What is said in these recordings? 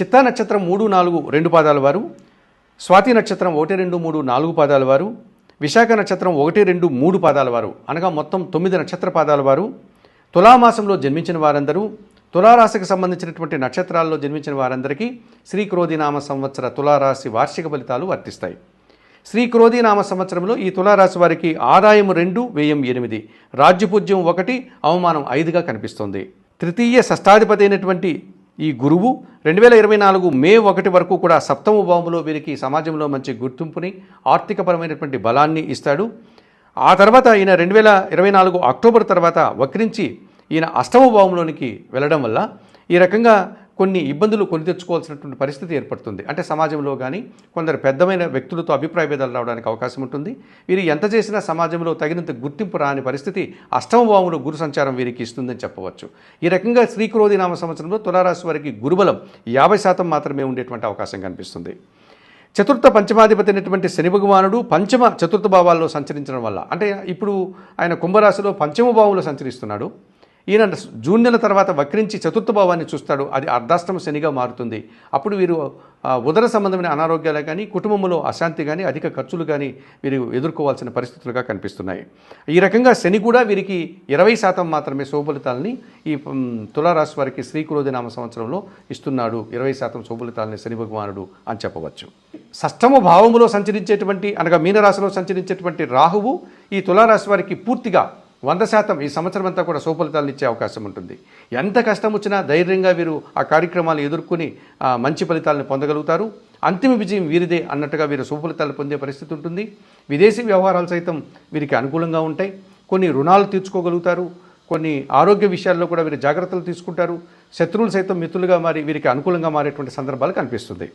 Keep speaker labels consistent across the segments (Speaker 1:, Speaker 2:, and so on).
Speaker 1: చిత్తా నక్షత్రం మూడు నాలుగు రెండు పాదాల వారు. స్వాతి నక్షత్రం ఒకటి రెండు మూడు నాలుగు పాదాల వారు. విశాఖ నక్షత్రం ఒకటి రెండు మూడు పాదాల వారు. అనగా మొత్తం తొమ్మిది నక్షత్ర పాదాల వారు. తులామాసంలో జన్మించిన వారందరూ తులారాశికి సంబంధించినటువంటి నక్షత్రాల్లో జన్మించిన వారందరికీ శ్రీ క్రోధి నామ సంవత్సర తులారాశి వార్షిక ఫలితాలు వర్తిస్తాయి. శ్రీ క్రోధి నామ సంవత్సరంలో ఈ తులారాశి వారికి ఆదాయం రెండు వ్యయం ఎనిమిది. రాజ్యపూజ్యం ఒకటి అవమానం ఐదుగా కనిపిస్తుంది. తృతీయ షష్టాధిపతి అయినటువంటి ఈ గురువు రెండు వేల ఇరవై నాలుగు మే ఒకటి వరకు కూడా సప్తమ భావంలో వీరికి సమాజంలో మంచి గుర్తింపుని ఆర్థికపరమైనటువంటి బలాన్ని ఇస్తాడు. ఆ తర్వాత ఈయన రెండు వేల ఇరవై నాలుగు అక్టోబర్ తర్వాత వక్రించి ఈయన అష్టమ భావంలోనికి వెళ్ళడం వల్ల ఈ రకంగా కొన్ని ఇబ్బందులు కొని తెచ్చుకోవాల్సినటువంటి పరిస్థితి ఏర్పడుతుంది. అంటే సమాజంలో కానీ కొందరు పెద్దమైన వ్యక్తులతో అభిప్రాయ భేదాలు రావడానికి అవకాశం ఉంటుంది. వీరు ఎంత చేసినా సమాజంలో తగినంత గుర్తింపు రాని పరిస్థితి అష్టమ గురు సంచారం వీరికి ఇస్తుందని చెప్పవచ్చు. ఈ రకంగా శ్రీక్రోధి నామ సంవత్సరంలో తులారాశి వారికి గురుబలం యాభై శాతం మాత్రమే ఉండేటువంటి అవకాశం కనిపిస్తుంది. చతుర్థ పంచమాధిపతి అయినటువంటి శని భగవానుడు పంచమ చతుర్థ భావాల్లో సంచరించడం వల్ల అంటే ఇప్పుడు ఆయన కుంభరాశిలో పంచమ భావంలో సంచరిస్తున్నాడు. ఈయన జూన్ నెల తర్వాత వక్రించి చతుర్థ భావాన్ని చూస్తాడు. అది అర్ధాష్టమ శనిగా మారుతుంది. అప్పుడు వీరు ఉదర సంబంధమైన అనారోగ్యాలు కానీ కుటుంబంలో అశాంతి కానీ అధిక ఖర్చులు కానీ వీరు ఎదుర్కోవాల్సిన పరిస్థితులుగా కనిపిస్తున్నాయి. ఈ రకంగా శని కూడా వీరికి ఇరవై శాతం మాత్రమే శుభఫలితాలని ఈ తులారాశి వారికి శ్రీకురోధి నామ సంవత్సరంలో ఇస్తున్నాడు. ఇరవై శాతం శుభఫలితాలని శని భగవానుడు అని చెప్పవచ్చు. షష్టమ భావములో సంచరించేటువంటి అనగా మీనరాశిలో సంచరించేటువంటి రాహువు ఈ తులారాశి వారికి పూర్తిగా వంద శాతం ఈ సంవత్సరం అంతా కూడా సుఫలితాలను ఇచ్చే అవకాశం ఉంటుంది. ఎంత కష్టం వచ్చినా ధైర్యంగా వీరు ఆ కార్యక్రమాలు ఎదుర్కొని మంచి ఫలితాలను పొందగలుగుతారు. అంతిమ విజయం వీరిదే అన్నట్టుగా వీరు సుఫలితాలు పొందే పరిస్థితి ఉంటుంది. విదేశీ వ్యవహారాలు సైతం వీరికి అనుకూలంగా ఉంటాయి. కొన్ని రుణాలు తీర్చుకోగలుగుతారు. కొన్ని ఆరోగ్య విషయాల్లో కూడా వీరు జాగ్రత్తలు తీసుకుంటారు. శత్రువులు సైతం మిత్రులుగా మారి వీరికి అనుకూలంగా మారేటువంటి సందర్భాలు కనిపిస్తుంది.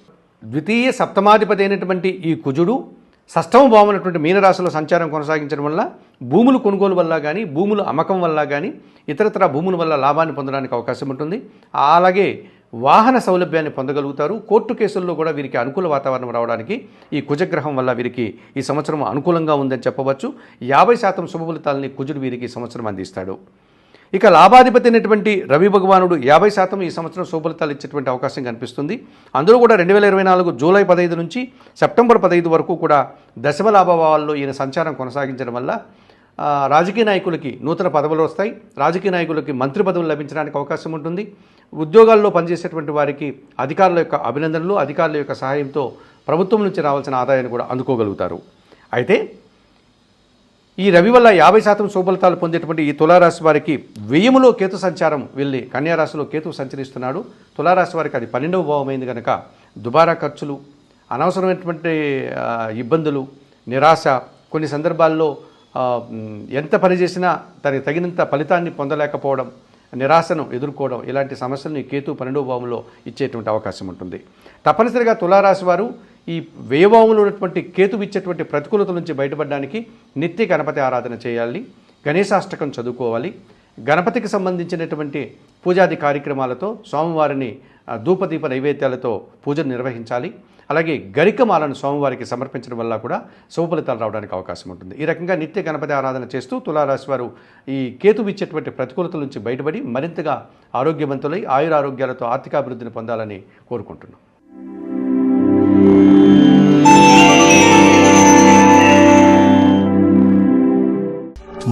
Speaker 1: ద్వితీయ సప్తమాధిపతి అయినటువంటి ఈ కుజుడు షష్టమ భావమైనటువంటి మీనరాశిలో సంచారం కొనసాగించడం వల్ల భూములు కొనుగోలు వల్ల కానీ భూములు అమ్మకం వల్ల కానీ ఇతరతర భూముల వల్ల లాభాన్ని పొందడానికి అవకాశం ఉంటుంది. అలాగే వాహన సౌలభ్యాన్ని పొందగలుగుతారు. కోర్టు కేసుల్లో కూడా వీరికి అనుకూల వాతావరణం రావడానికి ఈ కుజగ్రహం వల్ల వీరికి ఈ సంవత్సరం అనుకూలంగా ఉందని చెప్పవచ్చు. యాభై శాతం శుభ ఫలితాలని కుజుడు వీరికి ఈ సంవత్సరం అందిస్తాడు. ఇక లాభాధిపతి అయినటువంటి రవి భగవానుడు యాభై శాతం ఈ సంవత్సరం శుభలితాలు ఇచ్చేటువంటి అవకాశం కనిపిస్తుంది. అందులో కూడా రెండు వేల ఇరవై నాలుగు జూలై పదహైదు నుంచి సెప్టెంబర్ పదహైదు వరకు కూడా దశమ లాభభావాల్లో ఈయన సంచారం కొనసాగించడం వల్ల రాజకీయ నాయకులకి నూతన పదవులు వస్తాయి. రాజకీయ నాయకులకి మంత్రి పదవులు లభించడానికి అవకాశం ఉంటుంది. ఉద్యోగాల్లో పనిచేసేటువంటి వారికి అధికారుల యొక్క అభినందనలు అధికారుల యొక్క సహాయంతో ప్రభుత్వం నుంచి రావాల్సిన ఆదాయాన్ని కూడా అందుకోగలుగుతారు. అయితే ఈ రవి వల్ల యాభై శాతం శుభఫలితాలు పొందేటువంటి ఈ తులారాశి వారికి వ్యయములో కేతు సంచారం. వెళ్ళి కన్యారాశిలో కేతు సంచరిస్తున్నాడు. తులారాశి వారికి అది పన్నెండవ భావమైంది కనుక దుబారా ఖర్చులు అనవసరమైనటువంటి ఇబ్బందులు నిరాశ కొన్ని సందర్భాల్లో ఎంత పని చేసినా దానికి తగినంత ఫలితాన్ని పొందలేకపోవడం నిరాశను ఎదుర్కోవడం ఇలాంటి సమస్యలను కేతు పన్నెండవ భావంలో ఇచ్చేటువంటి అవకాశం ఉంటుంది. తప్పనిసరిగా తులారాశి వారు ఈ వ్యయభావంలో ఉన్నటువంటి కేతు ఇచ్చేటువంటి ప్రతికూలత నుంచి బయటపడడానికి నిత్య గణపతి ఆరాధన చేయాలి గణేశాష్టకం చదువుకోవాలి. గణపతికి సంబంధించినటువంటి పూజాది కార్యక్రమాలతో స్వామివారిని ధూపదీప నైవేద్యాలతో పూజను నిర్వహించాలి. అలాగే గరికమాలను స్వామివారికి సమర్పించడం వల్ల కూడా శుభఫలితాలు రావడానికి అవకాశం ఉంటుంది. ఈ రకంగా నిత్య గణపతి ఆరాధన చేస్తూ తులారాశి వారు ఈ కేతు ఇచ్చేటువంటి ప్రతికూలతల నుంచి బయటపడి మరింతగా ఆరోగ్యవంతులై ఆయురారోగ్యాలతో ఆర్థికాభివృద్ధిని పొందాలని కోరుకుంటున్నాం.